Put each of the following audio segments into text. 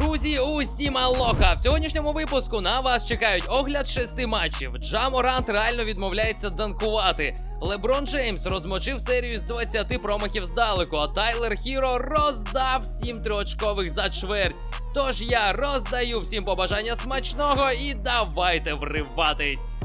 Друзі, усім алоха! В сьогоднішньому випуску на вас чекають огляд шести матчів. Джаморант реально відмовляється данкувати. Леброн Джеймс розмочив серію з 20 промахів здалеку, а Тайлер Хіро роздав 7 триочкових за чверть. Тож я роздаю всім побажання смачного і давайте вриватись.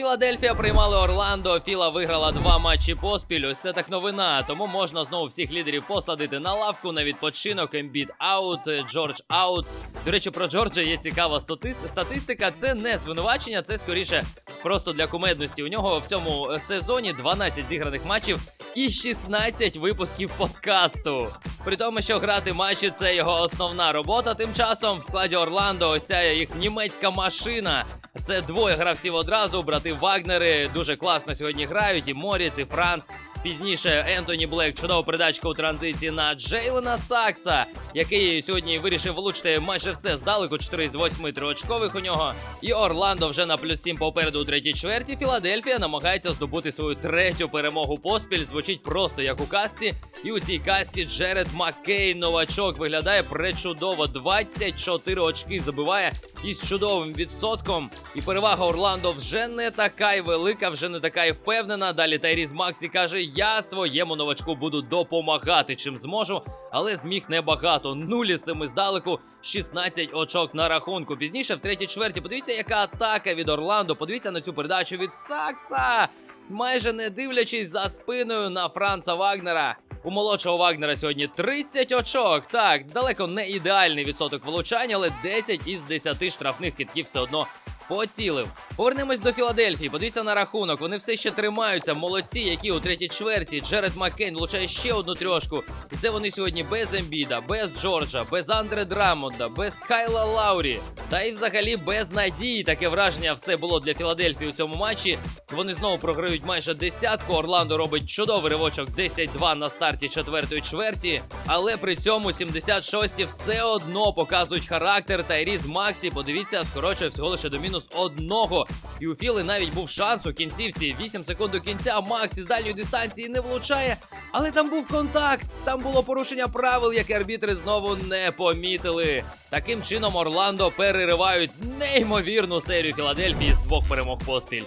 Філадельфія приймали Орландо. Філа виграла два матчі поспіль. Ось це так новина. Тому можна знову всіх лідерів посадити на лавку на відпочинок. Ембіт аут, Джордж аут. До речі, про Джорджа є цікава статис- статистика. Це не звинувачення, це скоріше просто для кумедності. У нього в цьому сезоні 12 зіграних матчів. І 16 випусків подкасту. При тому, що грати матчі це його основна робота. Тим часом в складі Орландо осяє їх німецька машина. Це двоє гравців одразу. Брати Вагнери дуже класно сьогодні грають. І Моріц, і Франц. Пізніше Ентоні Блек чудова передачка у транзиції на Джейлена Сакса, який сьогодні вирішив влучити майже все здалеку. 4 з 8 триочкових у нього. І Орландо вже на плюс 7 попереду у третій чверті. Філадельфія намагається здобути свою третю перемогу поспіль. Звучить просто як у касті. І у цій касті Джеред Маккей, новачок, виглядає пречудово. 24 очки забиває із чудовим відсотком. І перевага Орландо вже не така й велика, вже не така й впевнена. Далі Тайріз Максі каже: Я своєму новачку буду допомагати чим зможу, але зміг небагато. Нулі семи здалеку, 16 очок на рахунку. Пізніше в третій чверті. Подивіться, яка атака від Орландо. Подивіться на цю передачу від Сакса. Майже не дивлячись за спиною на Франца Вагнера. У молодшого Вагнера сьогодні 30 очок. Так, далеко не ідеальний відсоток влучання, але 10 із 10 штрафних китків все одно поцілив. Повернемось до Філадельфії. Подивіться на рахунок. Вони все ще тримаються. Молодці, які у третій чверті. Джеред Маккейн влучає ще одну трьошку. І це вони сьогодні без Ембіда, без Джорджа, без Андре Драмонда, без Кайла Лаурі. Та й взагалі без надії. Таке враження все було для Філадельфії у цьому матчі. Вони знову програють майже десятку. Орландо робить чудовий ривочок 10-2 на старті четвертої чверті. Але при цьому 76-ті все одно показують характер. Тайріз Максі, подивіться, скорочує всього лише до мінус одного. І у Філи навіть був шанс у кінцівці. 8 секунд до кінця. Максі з дальньої дистанції не влучає. Але там був контакт. Там було порушення правил, яке арбітри знову не помітили. Таким чином Орландо переривають неймовірну серію Філадельфії з двох перемог поспіль.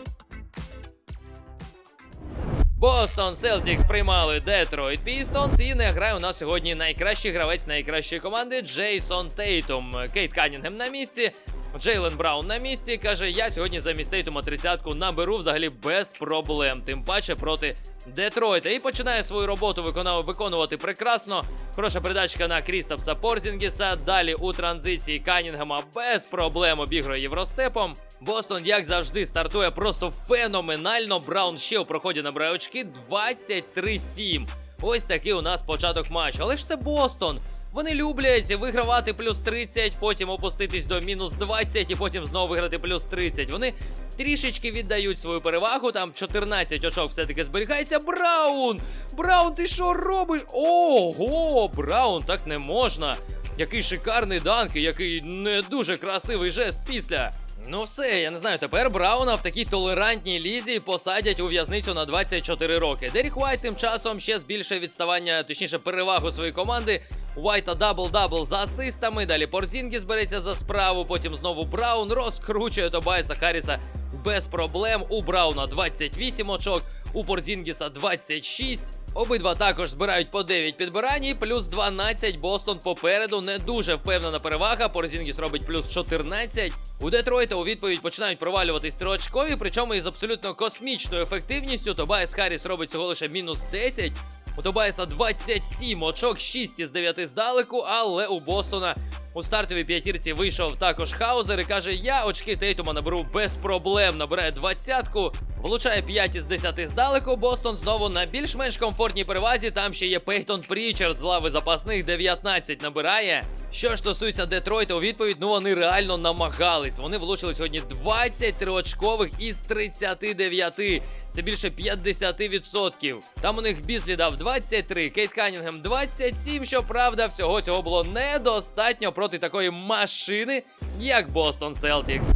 Бостон Селтікс приймали Детройт Пістонс і не грає у нас сьогодні найкращий гравець найкращої команди Джейсон Тейтум. Кейт Канінгем на місці. Джейлен Браун на місці каже: я сьогодні замість Тейтума тридцятку наберу взагалі без проблем. Тим паче проти Детройта. І починає свою роботу виконав, виконувати прекрасно. Хороша передачка на Крістапса Порзінгіса. Далі у транзиції Канінгема без проблем обігрує Євростепом. Бостон, як завжди, стартує просто феноменально. Браун ще у проході набирає очки 23-7. Ось такий у нас початок матчу. Але ж це Бостон. Вони люблять вигравати плюс 30, потім опуститись до мінус 20 і потім знову виграти плюс 30. Вони трішечки віддають свою перевагу. Там 14 очок все-таки зберігається. Браун! Браун, ти що робиш? Ого! Браун, так не можна. Який шикарний данк, і який не дуже красивий жест після. Ну все, я не знаю, тепер Брауна в такій толерантній лізі посадять у в'язницю на 24 роки. Дерік Уайт тим часом ще збільшує відставання, точніше, перевагу своєї команди. Уайта дабл-дабл за асистами. Далі Порзінгі збереться за справу. Потім знову Браун розкручує Тобайса Харріса без проблем. У Брауна 28 очок, у Порзінгіса 26. Обидва також збирають по 9 підбирань, плюс 12 Бостон попереду. Не дуже впевнена перевага. Порзінгіс робить плюс 14. У Детройта у відповідь починають провалюватись триочкові, причому із абсолютно космічною ефективністю. Тобайс Харріс робить всього лише мінус 10. У Тобайса 27 очок, 6 із 9 здалеку, але у Бостона у стартовій п'ятірці вийшов також Хаузер і каже: Я очки Тейтума наберу без проблем. Набирає двадцятку, влучає 5 із 10 здалеку. Бостон знову на більш-менш комфортній перевазі. Там ще є Пейтон Прічард з лави запасних 19 набирає. Що ж стосується Детройта, у відповідь, ну вони реально намагались. Вони влучили сьогодні 23 очкових із 39. Це більше 50%. Там у них Бізлі дав 23, Кейт Канінгем 27. Щоправда, всього цього було недостатньо проти такої машини, як Бостон Селтікс.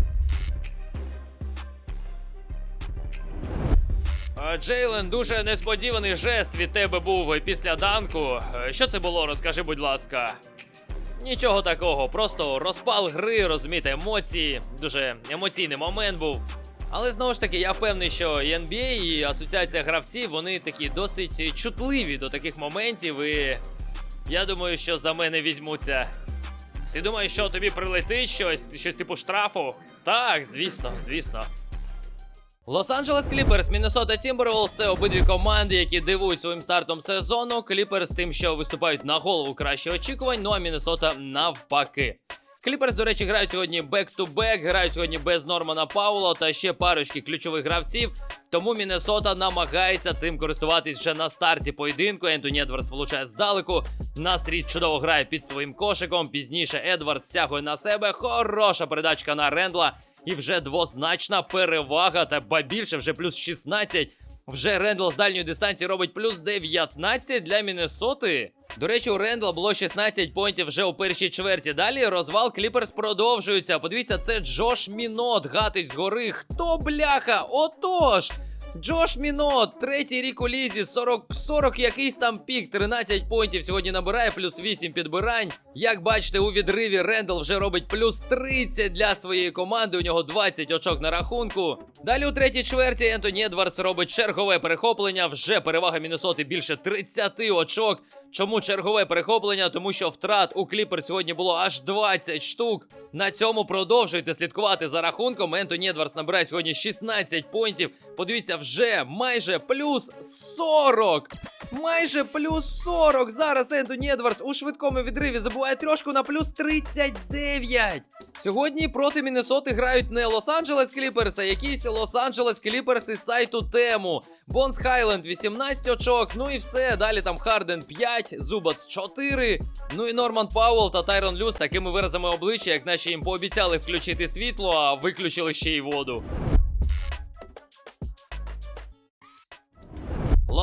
Джейлен, дуже несподіваний жест від тебе був після данку. Е, Що це було? Розкажи, будь ласка. Нічого такого, просто розпал гри, розумієте, емоції. Дуже емоційний момент був. Але знову ж таки, я впевнений, що і NBA, і асоціація гравців, вони такі досить чутливі до таких моментів, і я думаю, що за мене візьмуться. Ти думаєш, що тобі прилетить щось, щось типу штрафу? Так, звісно, звісно. Лос-Анджелес Кліперс, Міннесота Тімберлволс – це обидві команди, які дивують своїм стартом сезону. Кліперс тим, що виступають на голову краще очікувань. Ну а Міннесота навпаки. Кліперс, до речі, грають сьогодні бек-ту-бек, грають сьогодні без Нормана Паула та ще парочки ключових гравців. Тому Міннесота намагається цим користуватись вже на старті поєдинку. Ентоні Едвардс влучає здалеку. Нас Рід чудово грає під своїм кошиком. Пізніше Едвардс стягує на себе. Хороша передачка на Рендла. І вже двозначна перевага, та ба більше вже плюс 16. Вже Рендл з дальньої дистанції робить плюс 19 для Міннесоти. До речі, у Рендла було 16 поінтів вже у першій чверті. Далі розвал Кліперс продовжується. Подивіться, це Джош Мінот гатить згори. Хто бляха? Отож! Джош Міно, третій рік у лізі, 40, 40 якийсь там пік, 13 поінтів сьогодні набирає, плюс 8 підбирань. Як бачите, у відриві Рендл вже робить плюс 30 для своєї команди. У нього 20 очок на рахунку. Далі у третій чверті Ентоні Едвардс робить чергове перехоплення. Вже перевага Міннесоти більше 30 очок. Чому чергове перехоплення? Тому що втрат у Кліпер сьогодні було аж 20 штук. На цьому продовжуйте слідкувати за рахунком. Ентоні Едвардс набирає сьогодні 16 понтів. Подивіться, вже майже плюс 40. Майже плюс 40. Зараз Ентоні Едвардс у швидкому відриві забуває трьошку на плюс 39. Сьогодні проти Міннесоти грають не Лос-Анджелес Кліперс, а якісь Лос-Анджелес Кліперс із сайту Тему. Бонс Хайленд 18 очок. Ну і все. Далі там Харден 5, Зубац 4. Ну і Норман Пауэлл та Тайрон Люс такими виразами обличчя, як наче їм пообіцяли включити світло, а виключили ще й воду.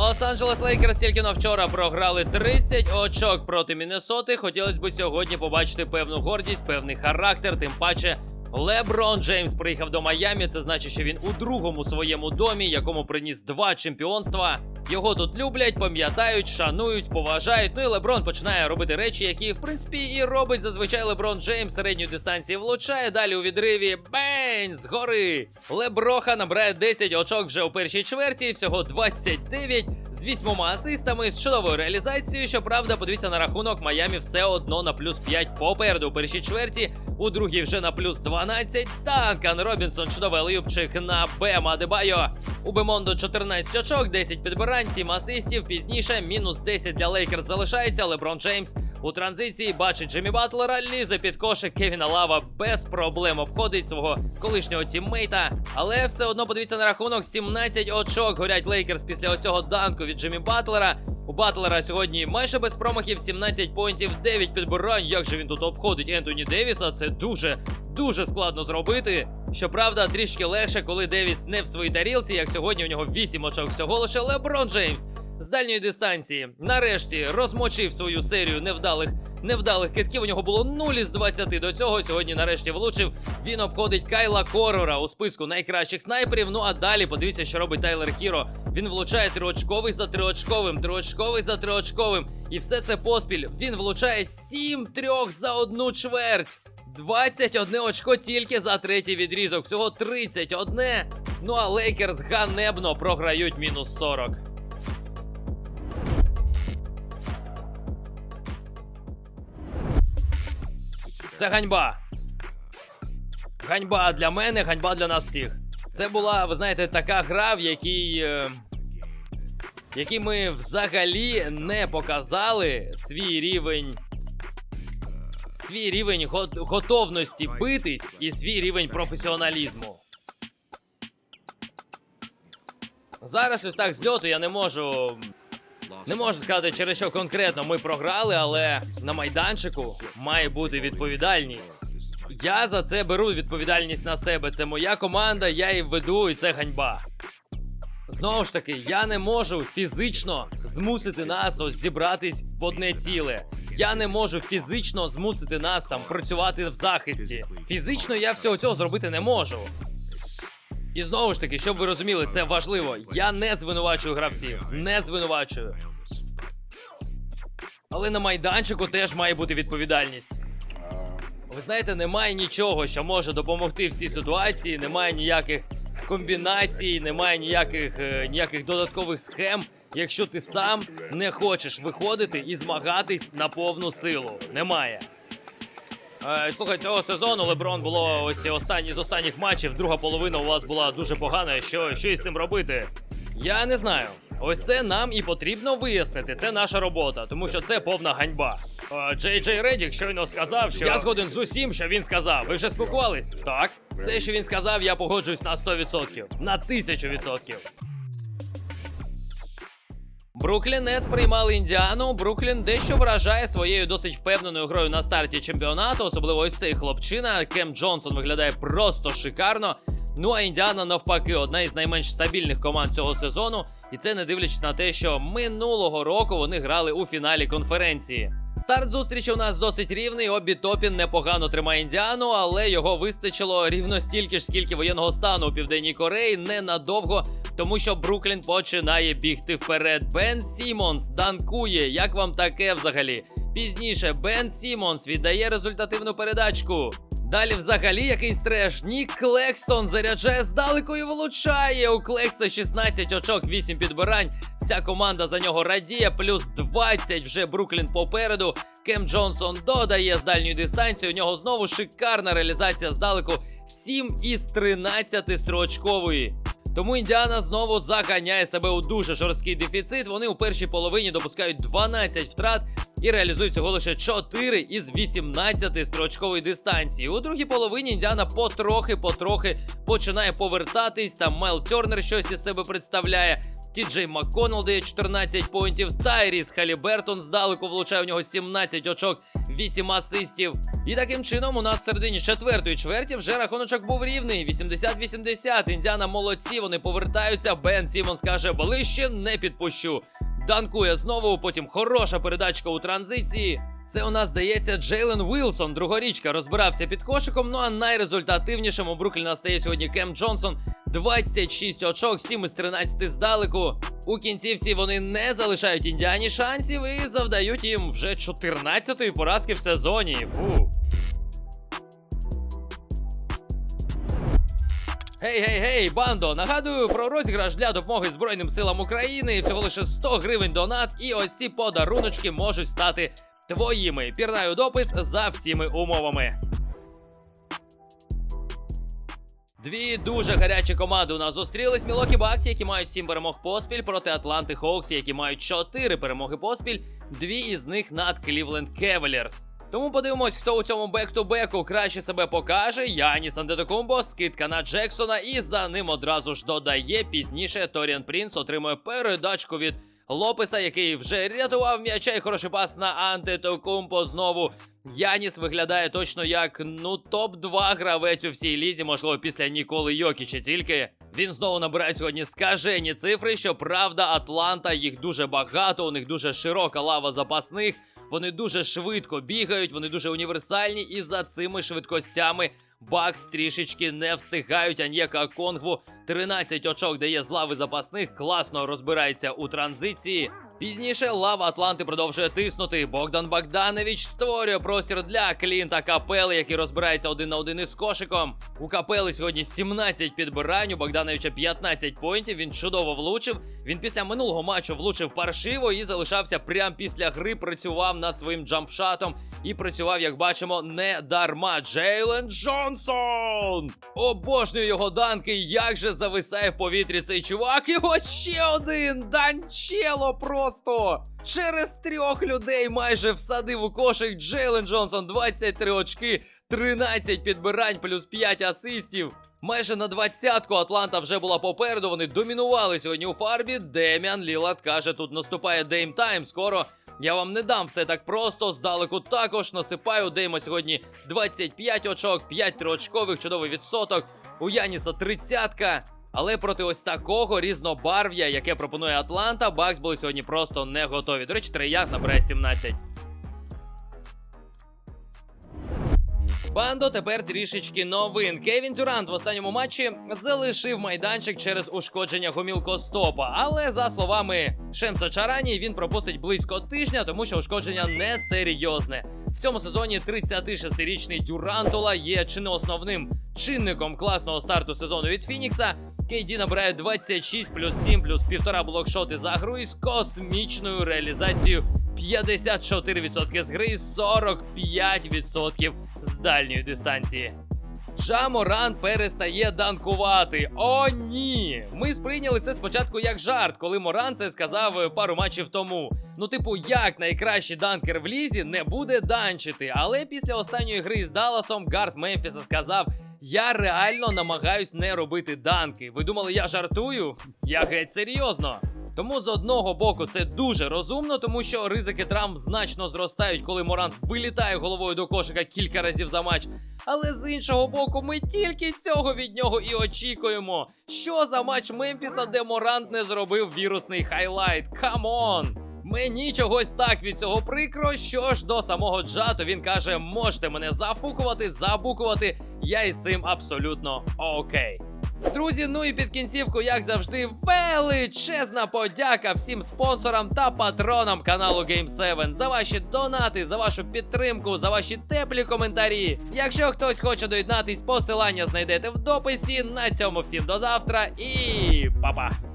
Лос-Анджелес Лейкерс тільки на вчора програли 30 очок проти Міннесоти. Хотілося б сьогодні побачити певну гордість, певний характер, тим паче. Леброн Джеймс приїхав до Майамі. Це значить, що він у другому своєму домі, якому приніс два чемпіонства. Його тут люблять, пам'ятають, шанують, поважають. Ну і Леброн починає робити речі, які в принципі і робить зазвичай Леброн Джеймс середньої дистанції влучає. Далі у відриві бень згори. Леброха набирає 10 очок вже у першій чверті. Всього 29 з вісьмома асистами з чудовою реалізацією. Щоправда, подивіться на рахунок Майамі все одно на плюс 5 попереду у першій чверті. У другій вже на плюс 12. Танкан Робінсон, чудовий любчик на Бема Адебайо. У Бемондо 14 очок, 10 підбирань, 7 асистів. Пізніше мінус 10 для Лейкерс залишається. Леброн Джеймс у транзиції бачить Джиммі Батлера, лізе під кошик Кевіна Лава без проблем обходить свого колишнього тіммейта. Але все одно подивіться на рахунок 17 очок. Горять Лейкерс після оцього данку від Джиммі Батлера. У Батлера сьогодні майже без промахів 17 поінтів, 9 підбирань. Як же він тут обходить Ентоні Девіса? Це дуже дуже складно зробити. Щоправда, трішки легше, коли Девіс не в своїй тарілці, як сьогодні у нього 8 очок всього лише Леброн Джеймс. З дальньої дистанції нарешті розмочив свою серію невдалих невдалих китків. У нього було 0 із 20 до цього. Сьогодні нарешті влучив. Він обходить Кайла Корора у списку найкращих снайперів. Ну а далі подивіться, що робить Тайлер Хіро. Він влучає триочковий за триочковим, триочковий за триочковим. І все це поспіль. Він влучає 7 трьох за одну чверть. 21 очко тільки за третій відрізок. Всього 31. Ну а Лейкерс ганебно програють мінус 40. Це ганьба. Ганьба для мене, ганьба для нас всіх. Це була, ви знаєте, така гра, в якій. Е, якій ми взагалі не показали свій рівень. Свій рівень го- готовності битись і свій рівень професіоналізму. Зараз ось так з я не можу. Не можу сказати, через що конкретно ми програли, але на майданчику має бути відповідальність. Я за це беру відповідальність на себе. Це моя команда, я її веду, і це ганьба. Знову ж таки, я не можу фізично змусити нас ось зібратись в одне ціле. Я не можу фізично змусити нас там працювати в захисті. Фізично я всього цього зробити не можу. І знову ж таки, щоб ви розуміли, це важливо. Я не звинувачую гравців, не звинувачую. Але на майданчику теж має бути відповідальність. Ви знаєте, немає нічого, що може допомогти в цій ситуації, немає ніяких комбінацій, немає ніяких, е, ніяких додаткових схем, якщо ти сам не хочеш виходити і змагатись на повну силу. Немає. Е, слухай, цього сезону Леброн було ось останні з останніх матчів. Друга половина у вас була дуже погана. Що, що із цим робити? Я не знаю. Ось це нам і потрібно вияснити. Це наша робота, тому що це повна ганьба. Е, Джей Джей Редік щойно сказав, що я згоден з усім, що він сказав. Ви вже спілкувались? Так. Все, що він сказав, я погоджуюсь на 100%. На 1000%. Бруклін Нетс приймали Індіану. Бруклін дещо вражає своєю досить впевненою грою на старті чемпіонату. Особливо ось цей хлопчина. Кем Джонсон виглядає просто шикарно. Ну а Індіана навпаки одна із найменш стабільних команд цього сезону. І це не дивлячись на те, що минулого року вони грали у фіналі конференції. Старт зустрічі у нас досить рівний. Обі Топін непогано тримає Індіану, але його вистачило рівно стільки ж, скільки воєнного стану у південній Кореї ненадовго, тому що Бруклін починає бігти вперед. Бен Сімонс данкує. Як вам таке взагалі? Пізніше Бен Сімонс віддає результативну передачку. Далі взагалі якийсь треш. Нік Клекстон заряджає здалеку і влучає. У Клекса 16 очок, 8 підбирань. Вся команда за нього радіє. Плюс 20 вже Бруклін попереду. Кем Джонсон додає з дальньої дистанції. У нього знову шикарна реалізація здалеку. 7 із 13 строчкової. Тому Індіана знову заганяє себе у дуже жорсткий дефіцит. Вони у першій половині допускають 12 втрат і реалізують всього лише 4 із 18 строчкової дистанції. У другій половині Індіана потрохи-потрохи починає повертатись. Там Майл Тернер щось із себе представляє. Тіджей Макконнелл дає 14 поінтів. Тайріс Халібертон здалеку влучає у нього 17 очок, 8 асистів. І таким чином у нас в середині четвертої чверті вже рахуночок був рівний. 80-80. Індіана молодці, вони повертаються. Бен Сімонс каже, ближче не підпущу. Данкує знову, потім хороша передачка у транзиції. Це у нас здається Джейлен Вілсон, другорічка, розбирався під кошиком. Ну а найрезультативнішим у Брукліна стає сьогодні Кем Джонсон. 26 очок, 7 із 13 здалеку. У кінцівці вони не залишають індіані шансів і завдають їм вже 14-ї поразки в сезоні. Фу. Гей, гей, гей, бандо! Нагадую про розіграш для допомоги Збройним силам України. Всього лише 100 гривень донат, і ось ці подаруночки можуть стати твоїми. Пірнаю допис за всіми умовами. Дві дуже гарячі команди у нас зустрілись. Мілокі Баксі, які мають 7 перемог поспіль, проти Атланти Хоуксі, які мають 4 перемоги поспіль. Дві із них над Клівленд Кевелерс. Тому подивимось, хто у цьому бек-ту-беку краще себе покаже. Яніс Андетокумбо, скидка на Джексона, і за ним одразу ж додає. Пізніше Торіан Прінс отримує передачку від Лопеса, який вже рятував м'яча і хороший пас на Антетокумбо знову. Яніс виглядає точно як ну топ-2 гравець у всій лізі, можливо, після Ніколи Йокіча. Тільки він знову набирає сьогодні скажені цифри. Щоправда, Атланта їх дуже багато, у них дуже широка лава запасних. Вони дуже швидко бігають, вони дуже універсальні, і за цими швидкостями Бакс трішечки не встигають. Анєка Конгву 13 очок дає з лави запасних, класно розбирається у транзиції. Пізніше лава Атланти продовжує тиснути. Богдан Богданович створює простір для Клінта Капели, який розбирається один на один із кошиком. У Капели сьогодні 17 підбирань, у Богдановича 15 поінтів. Він чудово влучив. Він після минулого матчу влучив паршиво і залишався прямо після гри. Працював над своїм джампшатом і працював, як бачимо, не дарма. Джейлен Джонсон! Обожнюю його данки. Як же зависає в повітрі цей чувак. І ось ще один Данчело просто через трьох людей майже всадив у кошик Джейлен Джонсон 23 очки, 13 підбирань, плюс 5 асистів. Майже на двадцятку Атланта вже була попереду. Вони домінували сьогодні у фарбі. Деміан Лілат каже, тут наступає Дейм Тайм. Скоро я вам не дам все так просто. Здалеку також насипаю. Деймо сьогодні 25 очок, 5 триочкових, чудовий відсоток. У Яніса тридцятка. Але проти ось такого різнобарв'я, яке пропонує Атланта, Бакс були сьогодні просто не готові. До речі, Трейянг набирає 17. Бандо тепер трішечки новин. Кевін Дюрант в останньому матчі залишив майданчик через ушкодження гомілкостопа. Але за словами Шемса Чарані, він пропустить близько тижня, тому що ушкодження не серйозне. В цьому сезоні 36-річний Дюрантула є чи не основним чинником класного старту сезону від Фінікса. Кейді набирає 26 плюс 7 плюс 1,5 блокшоти за гру із космічною реалізацією 54% з гри, 45% з дальньої дистанції. Джаморан перестає данкувати. О, ні! Ми сприйняли це спочатку як жарт, коли Моран це сказав е, пару матчів тому. Ну, типу, як найкращий данкер в лізі не буде данчити. Але після останньої гри з Далласом Гард Мемфіса сказав: Я реально намагаюсь не робити данки. Ви думали, я жартую? Я геть серйозно. Тому з одного боку це дуже розумно, тому що ризики травм значно зростають, коли Морант вилітає головою до кошика кілька разів за матч. Але з іншого боку, ми тільки цього від нього і очікуємо. Що за матч Мемфіса, де Морант не зробив вірусний хайлайт? Камон! Мені чогось так від цього прикро. Що ж до самого Джато він каже: можете мене зафукувати, забукувати. Я із цим абсолютно окей. Друзі, ну і під кінцівку, як завжди, величезна подяка всім спонсорам та патронам каналу Game 7 за ваші донати, за вашу підтримку, за ваші теплі коментарі. Якщо хтось хоче доєднатись, посилання знайдете в дописі. На цьому всім до завтра і па-па!